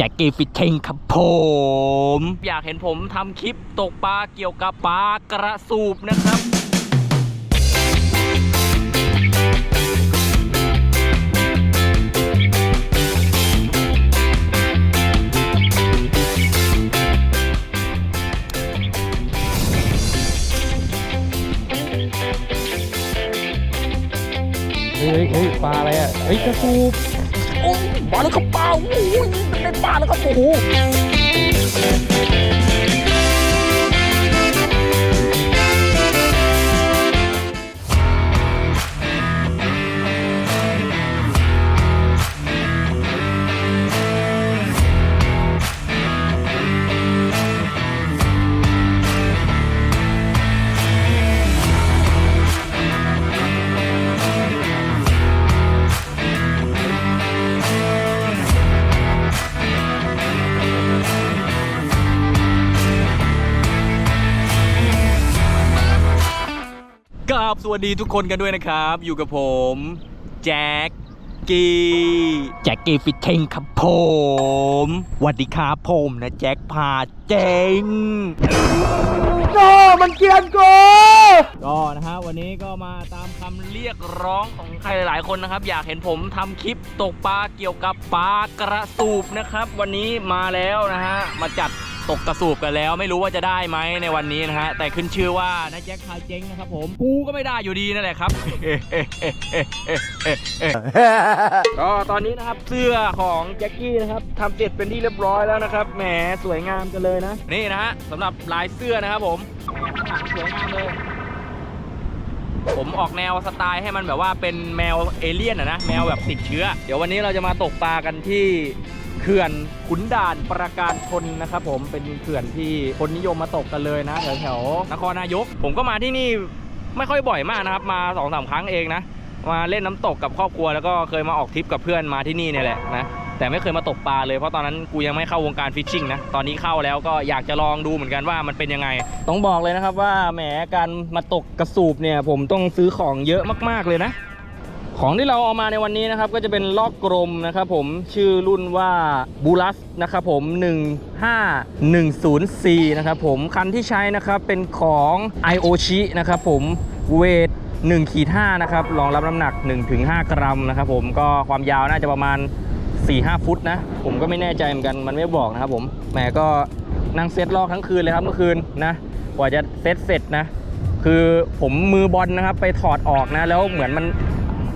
จ็คกี้ฟิชเชงครับผม อยากเห็นผมทำคลิปตกปลาเกี่ยวกับปลากระสูบนะครับเฮ้ยเฮ้ยปลาอะไรอะเฮ้ยกระสูบ โอ้ยมาแล้วครับป้าโอ้ยเป็นป้าแล้วครับโอ้โห สวัสดีทุกคนกันด้วยนะครับ อยู่กับผมแจ็คกี้แจ็คกี้ฟิชเชงครับผมสวัสดีครับผมนะแจ็คพาเจงโกมันเกลียนกูก็นะฮะวันนี้ก็มาตามคำเรียกร้องของใครหลายๆคนนะครับ อยากเห็นผมทำคลิปตกปลาเกี่ยวกับปลากระสูบนะครับ วันนี้มาแล้วนะฮะมาจัด ตกกระสูบกันแล้ว ไม่รู้ว่าจะได้ไหมในวันนี้นะฮะแต่ขึ้นชื่อว่านะแจ็คพาเจ๊งนะครับผมกูก็ไม่ได้อยู่ดีนั่นแหละครับ ก็ตอนนี้นะครับเสื้อของแจ็คกี้นะครับทำเสร็จเป็นที่เรียบร้อยแล้วนะครับแหมสวยงามกันเลยนะนี่นะฮะสำหรับลายเสื้อนะครับผมสวยงามเลยผมออกแนวสไตล์ให้มันแบบว่าเป็นแมวเอเลี่ยนอะนะแมวแบบติดเชื้อ เดี๋ยววันนี้เราจะมาตกปลากันที่ เขื่อนขุนด่านประการชนนะครับผมเป็นเขื่อนที่คนนิยมมาตกกันเลยนะแถวแถวๆนครนายก ผมก็มาที่นี่ไม่ค่อยบ่อยมากนะครับ มาสองสามครั้งเองนะมาเล่นน้ำตกกับครอบครัวแล้วก็เคยมาออกทริปกับเพื่อนมาที่นี่เนี่ยแหละนะแต่ไม่เคยมาตกปลาเลยเพราะตอนนั้นกูยังไม่เข้าวงการฟิชชิ่งนะตอนนี้เข้าแล้วก็อยากจะลองดูเหมือนกันว่ามันเป็นยังไง ต้องบอกเลยนะครับว่าแหมการมาตกกระสูบเนี่ยผมต้องซื้อของเยอะมากๆเลยนะ ของที่เราเอามาในวันนี้นะครับ ก็จะเป็นลอกกลมนะครับผมชื่อรุ่นว่าบูลัสนะครับผม 1510C นะครับผม คันที่ใช้นะครับเป็นของ IOCHI นะครับผมเวท1ขีด5นะครับรองรับน้ำหนัก 1-5 กรัมนะครับผมก็ความยาวน่าจะประมาณ 4-5 ฟุตนะ ผมก็ไม่แน่ใจเหมือนกันมันไม่บอกนะครับผมแหมก็นั่งเซตลอกทั้งคืนเลยครับเมื่อคืนนะกว่าจะเซตเสร็จนะ คือผมมือบอลนะครับไปถอดออกนะ แล้วเหมือนมัน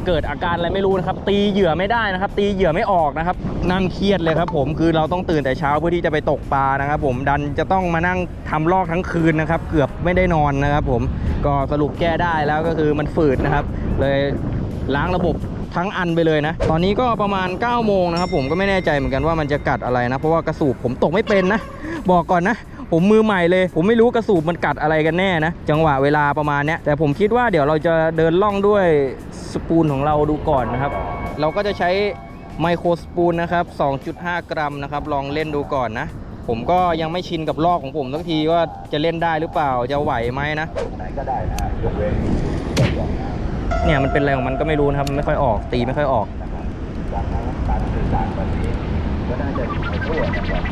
เกิดอาการอะไรไม่รู้นะครับ ตีเหยื่อไม่ได้นะครับ ตีเหยื่อไม่ออกนะครับ นั่งเครียดเลยครับ ผมคือเราต้องตื่นแต่เช้าเพื่อที่จะไปตกปลานะครับ ผมดันจะต้องมานั่งทำลอกทั้งคืนนะครับ เกือบไม่ได้นอนนะครับ ผมก็สรุปแก้ได้แล้วก็คือมันฝืดนะครับ เลยล้างระบบทั้งอันไปเลยนะ ตอนนี้ก็ประมาณ9โมงนะครับ ผมก็ไม่แน่ใจเหมือนกันว่ามันจะกัดอะไรนะ เพราะว่ากระสูบผมตกไม่เป็นนะ บอกก่อนนะ ผมมือใหม่เลย ผมไม่รู้กระสูบมันกัดอะไรกันแน่นะ จังหวะเวลาประมาณเนี้ยแต่ผมคิดว่าเดี๋ยวเราจะเดินล่องด้วยสปูนของเราดูก่อนนะครับ เราก็จะใช้ไมโครสปูนนะครับ 2.5 กรัมนะครับ ลองเล่นดูก่อนนะ ผมก็ยังไม่ชินกับลอกของผมสักทีว่าจะเล่นได้หรือเปล่า จะไหวไหมนะไหนก็ได้นะเนี่ยมันเป็นอะไรของมันก็ไม่รู้นะครับ ไม่ค่อยออกตีไม่ค่อยออก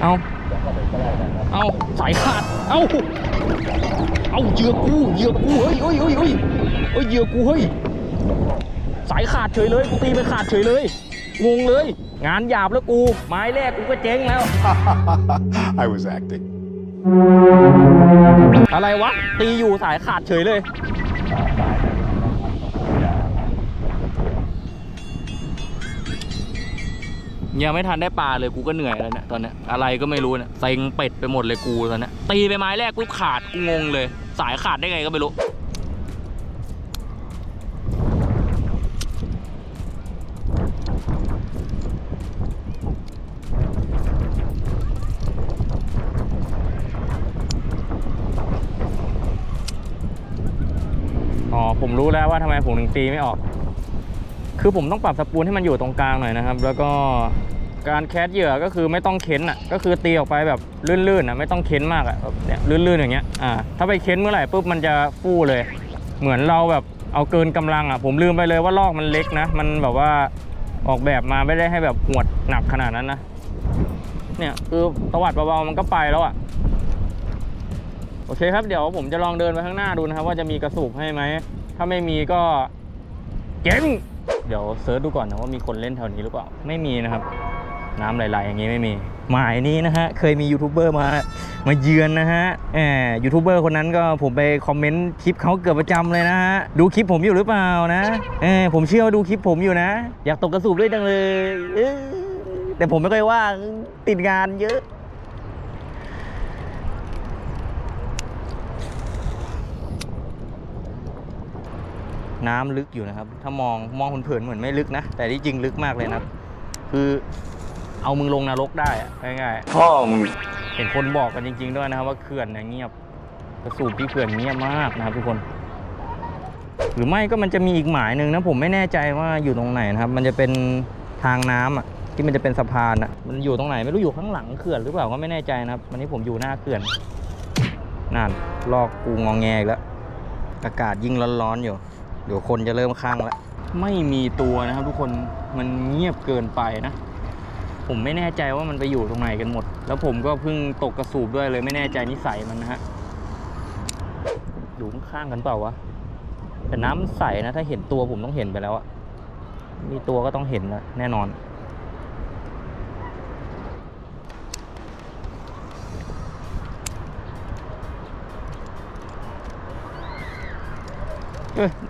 เอาเอาสายขาด เอาเอาเหยื่อกูเหยื่อกูเฮ้ยเฮ้ยเฮ้ยเฮ้ยเฮ้ยเหยื่อกูเฮ้ยสายขาดเฉยเลยกูตีไปขาดเฉยเลยงงเลย งานหยาบแล้วกู ไม้แรกกูก็เจ๊งแล้ว I was acting. อะไรวะ ตีอยู่สายขาดเฉยเลย ยังไม่ทันได้ปลาเลยกูก็เหนื่อยแล้วเนี่ยตอนเนี้ยอะไรก็ไม่รู้เนี่ยเซ็งเป็ดไปหมดเลยกูตอนเนี้ยตีไปไม้แรกปุ๊บขาดกูงงเลย สายขาดได้ไงก็ไม่รู้อ๋อผมรู้แล้วว่าทำไมผมถึงตีไม่ออก คือผมต้องปรับสปูนให้มันอยู่ตรงกลางหน่อยนะครับ แล้วก็การแคสเหยื่อก็คือไม่ต้องเค้นอะก็คือตีออกไปแบบลื่นๆอะไม่ต้องเค้นมากอะแบบเนี่ยลื่นๆอย่างเงี้ยอ่าถ้าไปเค้นเมื่อไหร่ปุ๊บมันจะฟู่เลย เหมือนเราแบบเอาเกินกำลังอะผมลืมไปเลยว่าลอกมันเล็กนะ มันแบบว่าออกแบบมาไม่ได้ให้แบบหวดหนักขนาดนั้นนะเนี่ยคือตวัดเบาๆมันก็ไปแล้วอะโอเคครับเดี๋ยวผมจะลองเดินไปข้างหน้าดูนะครับ ว่าจะมีกระสูบให้ไหมถ้าไม่มีก็เจ๊ง เดี๋ยวเซิร์ชดูก่อนนะว่ามีคนเล่นแถวนี้หรือเปล่า ไม่มีนะครับ น้ำไหลๆอย่างนี้ไม่มี หมายนี้นะฮะ เคยมียูทูบเบอร์มามาเยือนนะฮะแหมยูทูบเบอร์คนนั้นก็ผมไปคอมเมนต์คลิปเขาเกือบประจำเลยนะฮะ ดูคลิปผมอยู่หรือเปล่านะเออผมเชื่อว่าดูคลิปผมอยู่นะ อยากตกกระสูบด้วยจังเลยเแต่ผมไม่ค่อยว่างติดงานเยอะ น้ำลึกอยู่นะครับ ถ้ามองมองเผินๆเหมือนไม่ลึกนะ แต่ที่จริงลึกมากเลยนะครับ คือเอามึงลงนรกได้อะง่ายๆพ่อมึงเห็นคนบอกกันจริง ๆ ด้วยนะครับ ว่าเขื่อนเนี่ยเงียบกระสูบที่เขื่อนเงียบมากนะครับทุกคน หรือไม่ก็มันจะมีอีกหมายหนึ่งนะผมไม่แน่ใจว่าอยู่ตรงไหนนะครับ มันจะเป็นทางน้ำอะที่มันจะเป็นสะพานอะมันอยู่ตรงไหนไม่รู้อยู่ข้างหลังเขื่อนหรือเปล่าก็ไม่แน่ใจนะครับวันนี้ผมอยู่หน้าเขื่อนนั่นลอกกูงองแงอีกแล้วอากาศยิ่งร้อนๆอยู่ เดี๋ยวคนจะเริ่มค้างแล้วไม่มีตัวนะครับ ทุกคนมันเงียบเกินไปนะ ผมไม่แน่ใจว่ามันไปอยู่ตรงไหนกันหมด แล้วผมก็เพิ่งตกกระสูบด้วยเลยไม่แน่ใจนิสัยมันนะฮะอยู่ข้างกันเปล่าวะแต่น้ำใสนะ ถ้าเห็นตัวผมต้องเห็นไปแล้วอะมีตัวก็ต้องเห็นนะแน่นอน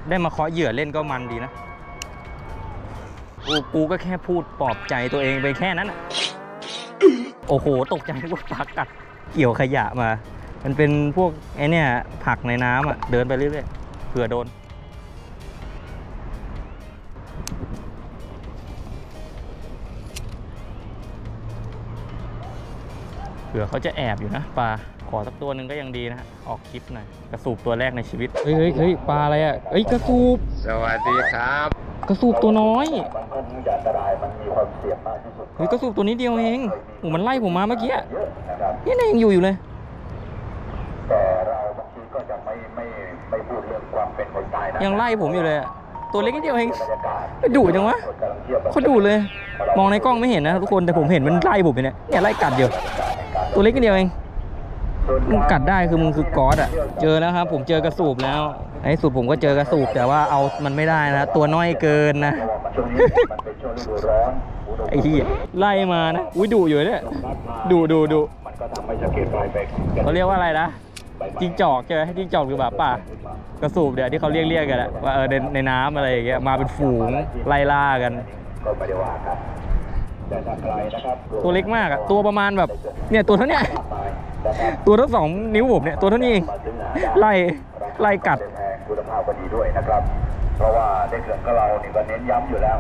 ได้มาเคาะเหยื่อเล่นก็มันดีนะกูกูก็แค่พูดปลอบใจตัวเองไปแค่นั้นอะโอ้โห ตกใจว่าปลากัดเกี่ยวขยะมา มันเป็นพวกไอเนี่ยผักในน้ำอะเดินไปเรื่อยๆเผื่อโดน เผื่อเขาจะแอบอยู่นะปลา ขอสักตัวหนึ่งก็ยังดีนะฮะออกคลิปหน่อยกระสูบตัวแรกในชีวิตเฮ้ยเฮ้ยเฮ้ยปลาอะไรอะเอ้ยกระสูบสวัสดีครับ กระสูบตัวน้อยเฮ้ยกระสูบตัวนี้เดียวเองโอ้มันไล่ผมมาเมื่อกี้อะเนี่ยเนี่ยยังอยู่อยู่เลยยังไล่ผมอยู่เลยอะตัวเล็กนิดเดียวเองไม่ดุจังวะเขาดุเลย มองในกล้องไม่เห็นนะทุกคนแต่ผมเห็นมันไล่ผมอยู่เนี่ยเนี่ยไล่กัดอยู่ตัวเล็กนิดเดียวเอง มึงกัดได้คือมึงคือกอดอะ เจอแล้วครับ ผมเจอกระสูบแล้วไอ้สูบผมก็เจอกระสูบแต่ว่าเอามันไม่ได้นะตัวน้อยเกินนะไอ้เหี้ยไล่มานะอุ้ยดุอยู่เนี่ยดุดุดุเขาเรียกว่าอะไรนะจิงจอกใช่ไหมจิงจอกหรือหมาป่ากระสูบเดี๋ยวที่เขาเรียกเรียกกันอะว่าเออในในน้ำอะไรอย่างเงี้ยมาเป็นฝูงไล่ล่ากันตัวเล็กมากอะตัวประมาณแบบเนี่ยตัวเท่าเนี้ย ตัวเท่าสองนิ้วผมเนี่ยตัวเท่านี้เองไล่ไล่กัดคุณภาพก็ดีด้วยนะครับ เพราะว่าในเขื่อนของเรานี่ก็เน้นย้ำอยู่แล้ว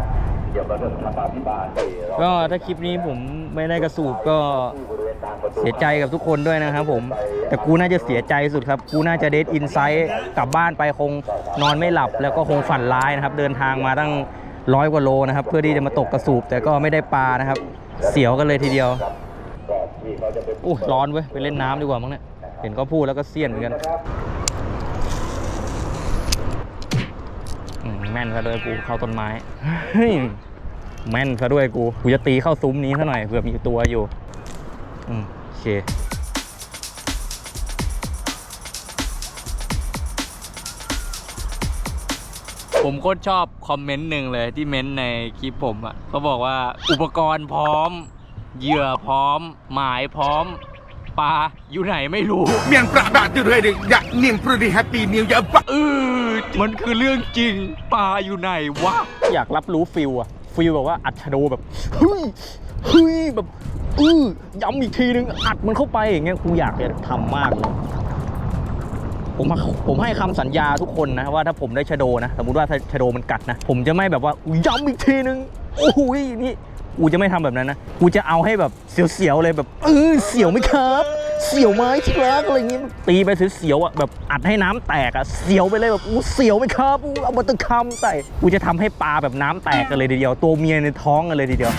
เกี่ยวกับเรื่องธรรมาภิบาลที่เราก็ถ้าคลิปนี้ผมไม่ได้กระสูบก็ที่บริเวณทางประตูเสียใจกับทุกคนด้วยนะครับผม แต่กูน่าจะเสียใจสุดครับ กูน่าจะเดทอินไซต์กลับบ้านไปคงนอนไม่หลับ แล้วก็คงฝันร้ายนะครับ เดินทางมาตั้งร้อยกว่าโลนะครับ เพื่อที่จะมาตกกระสูบแต่ก็ไม่ได้ปลานะครับ เสียวกันเลยทีเดียว ก็ที่เขาจะเป็น อู้ร้อนเว้ย ไปเล่นน้ำดีกว่ามั้งเนี่ย เห็นเขาพูดแล้วก็เสี้ยนเหมือนกันแม่นซะด้วยกูเข้าต้นไม้ แม่นซะด้วยกู กูจะตีเข้าซุ้มนี้ซะหน่อยเผื่อมีตัวอยู่อืมโอเคผมโคตรชอบคอมเมนต์หนึ่งเลยที่เม้นต์ในคลิปผมอะ่ะเขาบอกว่าอุปกรณ์พร้อม เหยื่อพร้อม หมายพร้อมปลาอยู่ไหนไม่รู้ Miang prak dak tu deh dak ning prodi happy new ya pak. เออมันคือเรื่องจริงปลาอยู่ไหนวะ อยากรับรู้ฟิลอะฟิลแบบว่าอัดชะโดแบบเฮ้ยเฮ้ยแบบอือย้ำอีกทีนึงอัดมันเข้าไปอย่างเงี้ยกูอยากจะทำมากเลยผมผมให้คำสัญญาทุกคนนะว่าถ้าผมได้ชะโดนะ สมมติว่าถ้าชะโดมันกัดนะ ผมจะไม่แบบว่าอุ๊ยย้ำอีกทีนึง โอ้โหนี่ กูจะไม่ทำแบบนั้นนะ กูจะเอาให้แบบเสียวๆเลยแบบเออเสียวไหมครับ เสียวไหมที่รักอะไรอย่างงี้ตีไปเสียวๆอะแบบอัดให้น้ำแตกอะเสียวไปเลยแบบอู้เสียวไหมครับอู้เอามาตะคำใส่กูจะทำให้ปลาแบบน้ำแตกกันเลยทีเดียวตัวเมียในท้องกันเลยทีเดียว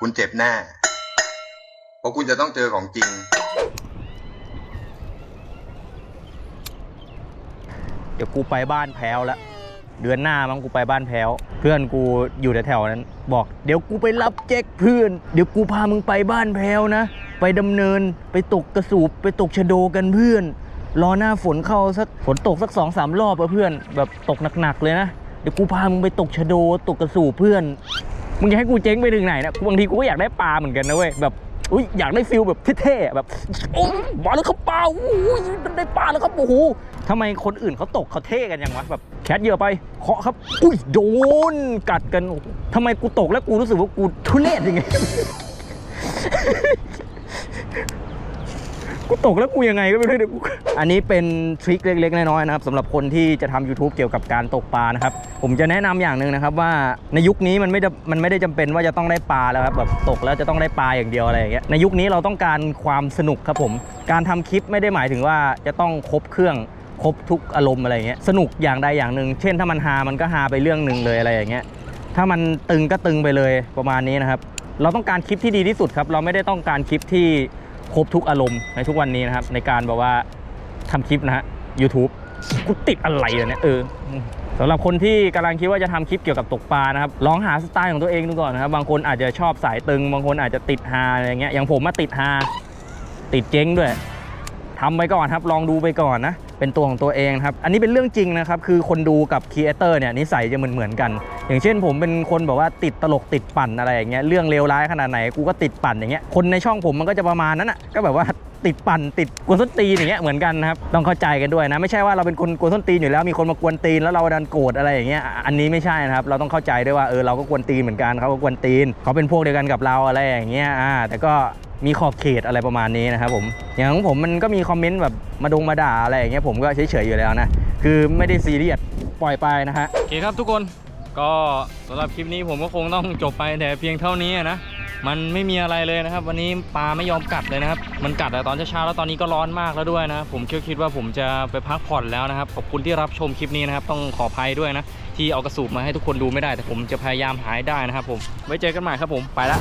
คุณเจ็บแน่เพราะคุณจะต้องเจอของจริงเดี๋ยวกูไปบ้านแพ้วแล้วเดือนหน้ามั้งกูไปบ้านแพ้วเพื่อนกูอยู่แถวๆนั้น บอกเดี๋ยวกูไปรับแจ็คเพื่อน เดี๋ยวกูพามึงไปบ้านแพลวนะ ไปดำเนินไปตกกระสูบไปตกชะโดกันเพื่อน รอหน้าฝนเข้าสักฝนตกสักสองสามรอบอะเพื่อน แบบตกหนักๆเลยนะ เดี๋ยวกูพามึงไปตกชะโดตกกระสูบเพื่อน มึงจะให้กูเจ๊งไปถึงไหนนะบางทีกูก็อยากได้ปลาเหมือนกันนะเว้ยแบบ อุ้ยอยากได้ฟิลแบบเท่ๆแบบโอ้ยมาแล้วครับป้าอุ้ยได้ปลาแล้วครับโอ้โหทำไมคนอื่นเขาตกเขาเท่กันยังวะแบบแคทเยอะไปเคาะครับอุ้ยโดนกัดกันทำไมกูตกแล้วกูรู้สึกว่ากูทุเรศยังไง กูตกแล้วกูยังไงก็ไม่รู้เนี่ยกูอันนี้เป็นทริคเล็กๆน้อยๆนะครับสำหรับคนที่จะทำ YouTube เกี่ยวกับการตกปลานะครับ ผมจะแนะนำอย่างหนึ่งนะครับว่าในยุคนี้มันไม่ได้มันไม่ได้จำเป็นว่าจะต้องได้ปลาแล้วครับแบบตกแล้วจะต้องได้ปลาอย่างเดียวอะไรอย่างเงี้ยในยุคนี้เราต้องการความสนุกครับผม การทำคลิปไม่ได้หมายถึงว่าจะต้องครบเครื่องครบทุกอารมณ์อะไรเงี้ยสนุกอย่างใดอย่างหนึ่ง เช่น ถ้ามันฮามันก็ฮาไปเรื่องหนึ่งเลยอะไรอย่างเงี้ยถ้ามันตึงก็ตึงไปเลยประมาณนี้นะครับ เราต้องการคลิปที่ดีที่สุดครับ เราไม่ได้ต้องการคลิปที่ ครบทุกอารมณ์ในทุกวันนี้นะครับ ในการแบบว่าทำคลิปนะฮะ YouTube กูติดอะไรเนี่ยเออสำหรับคนที่กำลังคิดว่าจะทำคลิปเกี่ยวกับตกปลานะครับลองหาสไตล์ของตัวเองดูก่อนนะครับ บางคนอาจจะชอบสายตึง บางคนอาจจะติดฮาอะไรเงี้ยอย่างผมมาติดฮาติดเจ๊งด้วยทำไปก่อนครับ ลองดูไปก่อนนะเป็นตัวของตัวเองครับ อันนี้เป็นเรื่องจริงนะครับ คือคนดูกับครีเอเตอร์เนี่ยนิสัยจะเหมือนเหมือนกัน อย่างเช่นผมเป็นคนแบบว่าติดตลกติดปั่นอะไรอย่างเงี้ยเรื่องเลวร้ายขนาดไหนกูก็ติดปั่นอย่างเงี้ยคนในช่องผมมันก็จะประมาณนั้นอะก็แบบว่าติดปั่นติดกวนส้นตีนอย่างเงี้ยเหมือนกันนะครับต้องเข้าใจกันด้วยนะ ไม่ใช่ว่าเราเป็นคนกวนส้นตีนอยู่แล้วมีคนมากวนตีนแล้วเราดันโกรธอะไรอย่างเงี้ยอันนี้ไม่ใช่นะครับเราต้องเข้าใจด้วยว่าเออเราก็กวนตีนเหมือนกันเขาก็กวนตีนเขาเป็นพวกเดียวกันกับเราอะไรอย่างเงี้ยอ่าแต่ก็มีขอบเขตอะไรประมาณนี้นะครับผมอย่างของผมมันก็มีคอมเมนต์แบบมาดงมาด่าอะไรอย่างเงี้ยผมก็เฉยๆอยู่แล้วนะคือไม่ได้ซีเรียสปล่อยไปนะฮะโอเคครับทุกคน ก็สำหรับคลิปนี้ผมก็คงต้องจบไปแต่เพียงเท่านี้นะมันไม่มีอะไรเลยนะครับ วันนี้ปลาไม่ยอมกัดเลยนะครับ มันกัดแต่ตอนเช้าๆแล้วตอนนี้ก็ร้อนมากแล้วด้วยนะ ผมเชื่อคิดว่าผมจะไปพักผ่อนแล้วนะครับ ขอบคุณที่รับชมคลิปนี้นะครับ ต้องขออภัยด้วยนะ ที่เอากระสูบมาให้ทุกคนดูไม่ได้ แต่ผมจะพยายามหายได้นะครับ ผมไว้เจอกันใหม่ครับผมไปแล้ว